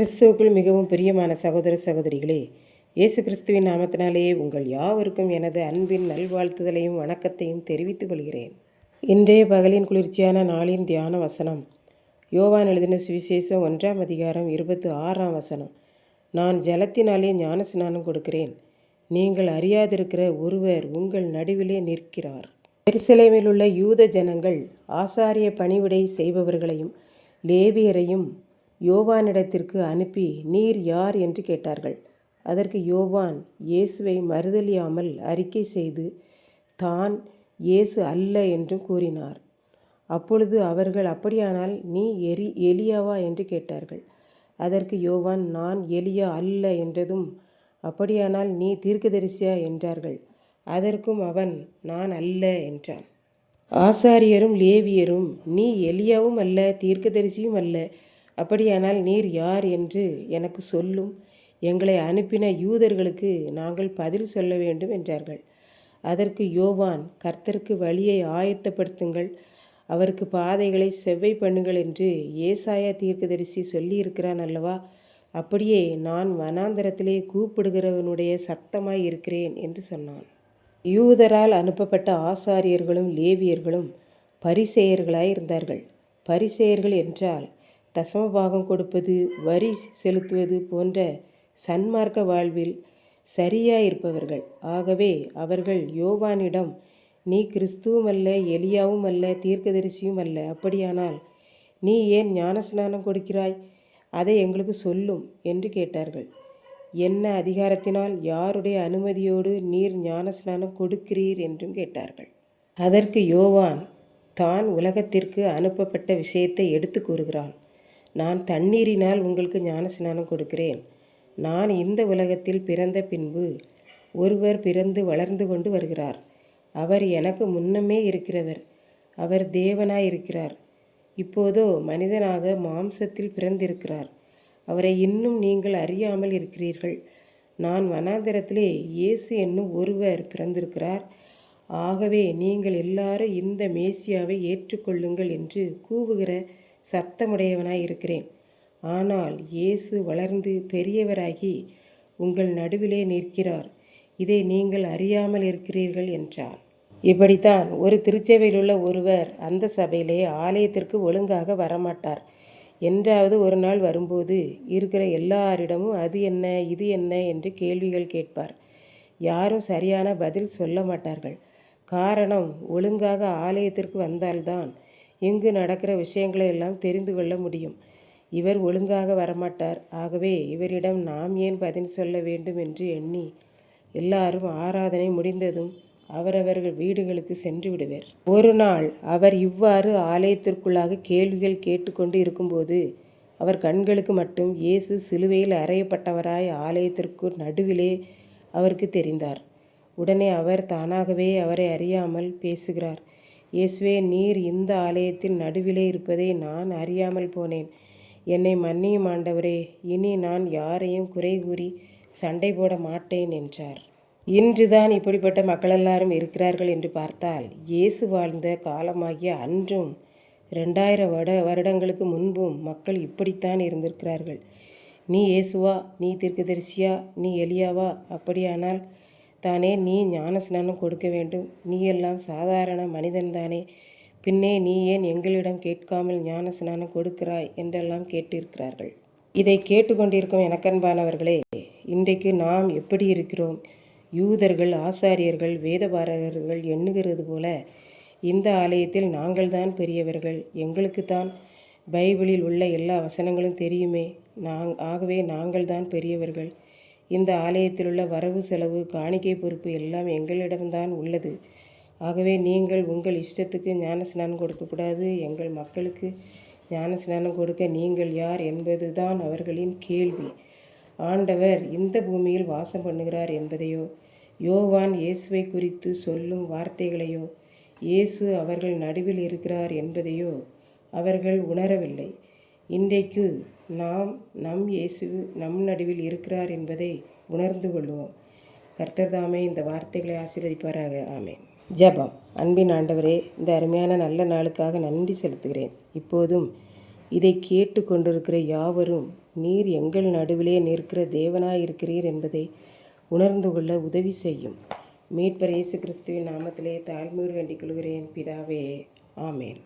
கிறிஸ்துவுக்குள் மிகவும் பிரியமான சகோதர சகோதரிகளே இயேசு கிறிஸ்துவின் நாமத்தினாலேயே உங்கள் யாவருக்கும் எனது அன்பின் நல்வாழ்த்துதலையும் வணக்கத்தையும் தெரிவித்துக் கொள்கிறேன். இன்றைய பகலின் குளிர்ச்சியான நாளின் தியான வசனம் யோவான் எழுதின சுவிசேஷம் ஒன்றாம் அதிகாரம் இருபத்தி ஆறாம் வசனம். நான் ஜலத்தினாலே ஞான ஸ்நானம் கொடுக்கிறேன். நீங்கள் அறியாதிருக்கிற ஒருவர் உங்கள் நடுவிலே நிற்கிறார். எருசலேமில் உள்ள யூத ஜனங்கள் ஆசாரிய பணிவிடை செய்பவர்களையும் லேவியரையும் யோவானிடத்திற்கு அனுப்பி நீர் யார்? என்று கேட்டார்கள். அதற்கு யோவான் இயேசுவை மறுதலியாமல் அறிக்கை செய்து தான் இயேசு அல்ல என்றும் கூறினார். அப்பொழுது அவர்கள் அப்படியானால் நீ எரி எலியாவா? என்று கேட்டார்கள். அதற்கு யோவான் நான் எலியா அல்ல என்றதும் அப்படியானால் நீ தீர்க்கதரிசியா? என்றார்கள். அதற்கும் அவன் நான் அல்ல என்றான். ஆசாரியரும் லேவியரும் நீ எலியாவும் அல்ல தீர்க்கதரிசியும் அல்ல அப்படியானால் நீர் யார் என்று எனக்கு சொல்லும். எங்களை அனுப்பின யூதர்களுக்கு நாங்கள் பதில் சொல்ல வேண்டும் என்றார்கள். அதற்கு யோவான் கர்த்தருக்கு வழியை ஆயத்தப்படுத்துங்கள். அவருக்கு பாதைகளை செவ்வை பண்ணுங்கள் என்று ஏசாயா தீர்க்கதரிசி சொல்லியிருக்கிறான் அல்லவா? அப்படியே நான் வனாந்தரத்திலே கூப்பிடுகிறவனுடைய சத்தமாய் இருக்கிறேன் என்று சொன்னான். யூதரால் அனுப்பப்பட்ட ஆசாரியர்களும் லேவியர்களும் பரிசெயர்களாய் இருந்தார்கள் பரிசெயர்கள் என்றால் தசமபாகம் கொடுப்பது வரி செலுத்துவது போன்ற சன்மார்க்க வாழ்வில் சரியாயிருப்பவர்கள். ஆகவே அவர்கள் யோவானிடம் நீ கிறிஸ்துவும் அல்ல எலியாவும் அல்ல தீர்க்கதரிசியும் அல்ல அப்படியானால் நீ ஏன் ஞானஸ்நானம் கொடுக்கிறாய்? அதை எங்களுக்கு சொல்லும் என்று கேட்டார்கள். என்ன அதிகாரத்தினால் யாருடைய அனுமதியோடு நீர் ஞானஸ்நானம் கொடுக்கிறீர்? என்றும் கேட்டார்கள். அதற்கு யோவான் தான் உலகத்திற்கு அனுப்பப்பட்ட விஷயத்தை எடுத்து கூறுகிறான். நான் தண்ணீரினால் உங்களுக்கு ஞானஸ்நானம் கொடுக்கிறேன். நான் இந்த உலகத்தில் பிறந்த பின்பு ஒருவர் பிறந்து வளர்ந்து கொண்டு வருகிறார். அவர் எனக்கு முன்னமே இருக்கிறவர். அவர் தேவனாய் இருக்கிறார் இப்போதோ மனிதனாக மாம்சத்தில் பிறந்திருக்கிறார். அவரை இன்னும் நீங்கள் அறியாமல் இருக்கிறீர்கள். நான் வனாந்தரத்திலே இயேசு என்னும் ஒருவர் பிறந்திருக்கிறார். ஆகவே நீங்கள் எல்லாரும் இந்த மேசியாவை ஏற்றுக்கொள்ளுங்கள் என்று கூவுகிற சத்தமுடையவனாய் இருக்கிறேன் ஆனால் இயேசு வளர்ந்து பெரியவராகி உங்கள் நடுவிலே நிற்கிறார். இதை நீங்கள் அறியாமல் இருக்கிறீர்கள் என்றார் இப்படித்தான் ஒரு திருச்சபையில் உள்ள ஒருவர் அந்த சபையிலே ஆலயத்திற்கு ஒழுங்காக வரமாட்டார். என்றாவது ஒரு நாள் வரும்போது இருக்கிற எல்லாரிடமும் அது என்ன? இது என்ன? என்று கேள்விகள் கேட்பார். யாரும் சரியான பதில் சொல்ல மாட்டார்கள். காரணம் ஒழுங்காக ஆலயத்திற்கு வந்தால்தான் இங்கு நடக்கிற விஷயங்களை எல்லாம் தெரிந்து கொள்ள முடியும். இவர் ஒழுங்காக வரமாட்டார். ஆகவே இவரிடம் நாம் ஏன் பதில் சொல்ல வேண்டும் என்று எண்ணி எல்லாரும் ஆராதனை முடிந்ததும் அவரவர்கள் வீடுகளுக்கு சென்று விடுவர். ஒரு நாள் அவர் இவ்வாறு ஆலயத்திற்குள்ளாக கேள்விகள் கேட்டுக்கொண்டு இருக்கும்போது அவர் கண்களுக்கு மட்டும் இயேசு சிலுவையில் அறையப்பட்டவராய் ஆலயத்திற்கு நடுவிலே அவருக்கு தெரிந்தார். உடனே அவர் தானாகவே அவரை அறியாமல் பேசுகிறார். இயேசுவே நீர் இந்த ஆலயத்தில் நடுவிலே இருப்பதை நான் அறியாமல் போனேன். என்னை மன்னியும் ஆண்டவரே இனி நான் யாரையும் குறை கூறி சண்டை போட மாட்டேன் என்றார். இன்றுதான் இப்படிப்பட்ட மக்கள் எல்லாரும் இருக்கிறார்கள் என்று பார்த்தால் இயேசு வாழ்ந்த காலமாகிய அன்றும் ரெண்டாயிரம் வட வருடங்களுக்கு முன்பும் மக்கள் இப்படித்தான் இருந்திருக்கிறார்கள். நீ இயேசுவா? நீ தீர்க்கதரிசியா? நீ எலியாவா? அப்படியானால் தானே நீ ஞானஸ்நானம் கொடுக்க வேண்டும். நீ எல்லாம் சாதாரண மனிதன்தானே பின்னே நீ ஏன் எங்களிடம் கேட்காமல் ஞானஸ்நானம் கொடுக்கிறாய்? என்றெல்லாம் கேட்டிருக்கிறார்கள். இதை கேட்டுக்கொண்டிருக்கும் எனக்கன்பானவர்களே இன்றைக்கு நாம் எப்படி இருக்கிறோம்? யூதர்கள் ஆசாரியர்கள் வேதபாரகர்கள் எண்ணுகிறது போல இந்த ஆலயத்தில் நாங்கள்தான் பெரியவர்கள். எங்களுக்குத்தான் பைபிளில் உள்ள எல்லா வசனங்களும் தெரியுமே. நாங் ஆகவே நாங்கள்தான் பெரியவர்கள். இந்த ஆலயத்தில் உள்ள வரவு செலவு காணிக்கை பொறுப்பு எல்லாம் எங்களிடம்தான் உள்ளது. ஆகவே நீங்கள் உங்கள் இஷ்டத்துக்கு ஞான ஸ்நானம் கொடுக்கக்கூடாது. எங்கள் மக்களுக்கு ஞான ஸ்நானம் கொடுக்க நீங்கள் யார் என்பதுதான் அவர்களின் கேள்வி. ஆண்டவர் இந்த பூமியில் வாசம் பண்ணுகிறார் என்பதையோ யோவான் இயேசுவை குறித்து சொல்லும் வார்த்தைகளையோ இயேசு அவர்கள் நடுவில் இருக்கிறார் என்பதையோ அவர்கள் உணரவில்லை. இன்றைக்கு நாம் நம் இயேசு நம் நடுவில் இருக்கிறார் என்பதை உணர்ந்து கொள்வோம். கர்த்தர் தாமே இந்த வார்த்தைகளை ஆசீர்வதிப்பாராக. ஆமே ஜெபம். அன்பின் ஆண்டவரே இந்த அருமையான நல்ல நாளுக்காக நன்றி செலுத்துகிறேன். இப்போதும் இதை கேட்டு கொண்டிருக்கிற யாவரும் நீர் எங்கள் நடுவிலே நிற்கிற தேவனாயிருக்கிறீர் என்பதை உணர்ந்து கொள்ள உதவி செய்யும். மீட்பர் இயேசு கிறிஸ்துவின் நாமத்திலே தாழ்மையோடு வேண்டிக் கொள்கிறேன். பிதாவே ஆமேன்.